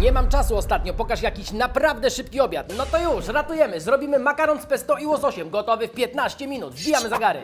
Nie mam czasu ostatnio, pokaż jakiś naprawdę szybki obiad. No to już, ratujemy. Zrobimy makaron z pesto i łososiem, gotowy w 15 minut. Wbijamy zagary.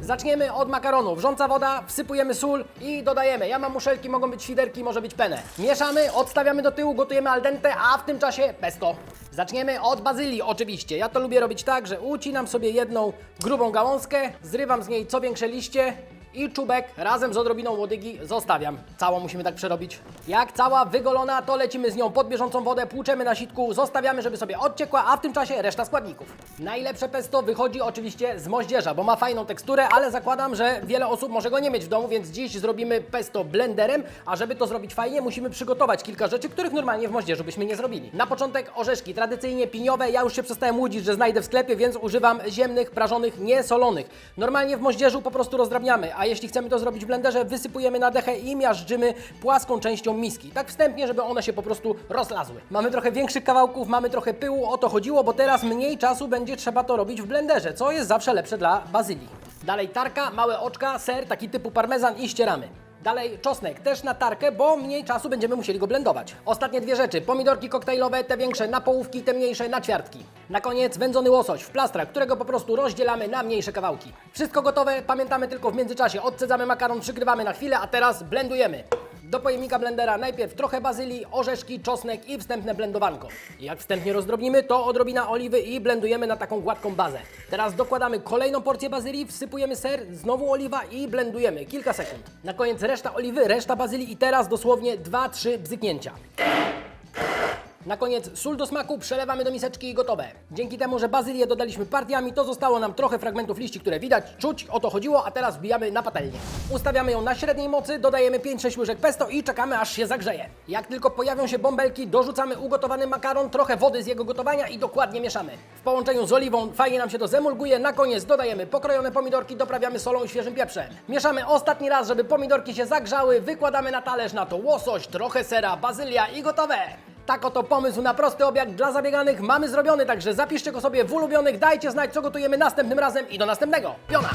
Zaczniemy od makaronu. Wrząca woda, wsypujemy sól i dodajemy. Ja mam muszelki, mogą być świderki, może być penne. Mieszamy, odstawiamy do tyłu, gotujemy al dente, a w tym czasie pesto. Zaczniemy od bazylii oczywiście. Ja to lubię robić tak, że ucinam sobie jedną grubą gałązkę, zrywam z niej co większe liście i czubek razem z odrobiną łodygi zostawiam. Całą musimy tak przerobić. Jak cała wygolona, to lecimy z nią pod bieżącą wodę, płuczemy na sitku, zostawiamy, żeby sobie odciekła, a w tym czasie reszta składników. Najlepsze pesto wychodzi oczywiście z moździerza, bo ma fajną teksturę, ale zakładam, że wiele osób może go nie mieć w domu, więc dziś zrobimy pesto blenderem, a żeby to zrobić fajnie, musimy przygotować kilka rzeczy, których normalnie w moździerzu byśmy nie zrobili. Na początek orzeszki, tradycyjnie piniowe, ja już się przestałem łudzić, że znajdę w sklepie, więc używam ziemnych, prażonych, niesolonych. Normalnie w moździerzu po prostu rozdrabniamy, a jeśli chcemy to zrobić w blenderze, wysypujemy na dechę i miażdżymy płaską częścią miski. Tak wstępnie, żeby one się po prostu rozlazły. Mamy trochę większych kawałków, mamy trochę pyłu, o to chodziło, bo teraz mniej czasu będzie trzeba to robić w blenderze, co jest zawsze lepsze dla bazylii. Dalej tarka, małe oczka, ser, taki typu parmezan i ścieramy. Dalej czosnek, też na tarkę, bo mniej czasu będziemy musieli go blendować. Ostatnie dwie rzeczy, pomidorki koktajlowe, te większe na połówki, te mniejsze na ćwiartki. Na koniec wędzony łosoś w plastrach, którego po prostu rozdzielamy na mniejsze kawałki. Wszystko gotowe, pamiętamy tylko w międzyczasie, odcedzamy makaron, przykrywamy na chwilę, a teraz blendujemy. Do pojemnika blendera najpierw trochę bazylii, orzeszki, czosnek i wstępne blendowanko. Jak wstępnie rozdrobnimy, to odrobina oliwy i blendujemy na taką gładką bazę. Teraz dokładamy kolejną porcję bazylii, wsypujemy ser, znowu oliwa i blendujemy kilka sekund. Na koniec reszta oliwy, reszta bazylii i teraz dosłownie 2-3 bzyknięcia. Na koniec sól do smaku, przelewamy do miseczki i gotowe. Dzięki temu, że bazylię dodaliśmy partiami, to zostało nam trochę fragmentów liści, które widać, czuć, o to chodziło, a teraz wbijamy na patelnię. Ustawiamy ją na średniej mocy, dodajemy 5-6 łyżek pesto i czekamy aż się zagrzeje. Jak tylko pojawią się bąbelki, dorzucamy ugotowany makaron, trochę wody z jego gotowania i dokładnie mieszamy. W połączeniu z oliwą fajnie nam się to zemulguje, na koniec dodajemy pokrojone pomidorki, doprawiamy solą i świeżym pieprzem. Mieszamy ostatni raz, żeby pomidorki się zagrzały, wykładamy na talerz na to łosoś, trochę sera, bazylia i gotowe! Tak oto pomysł na prosty obiad dla zabieganych mamy zrobiony, także zapiszcie go sobie w ulubionych, dajcie znać co gotujemy następnym razem i do następnego. Piona!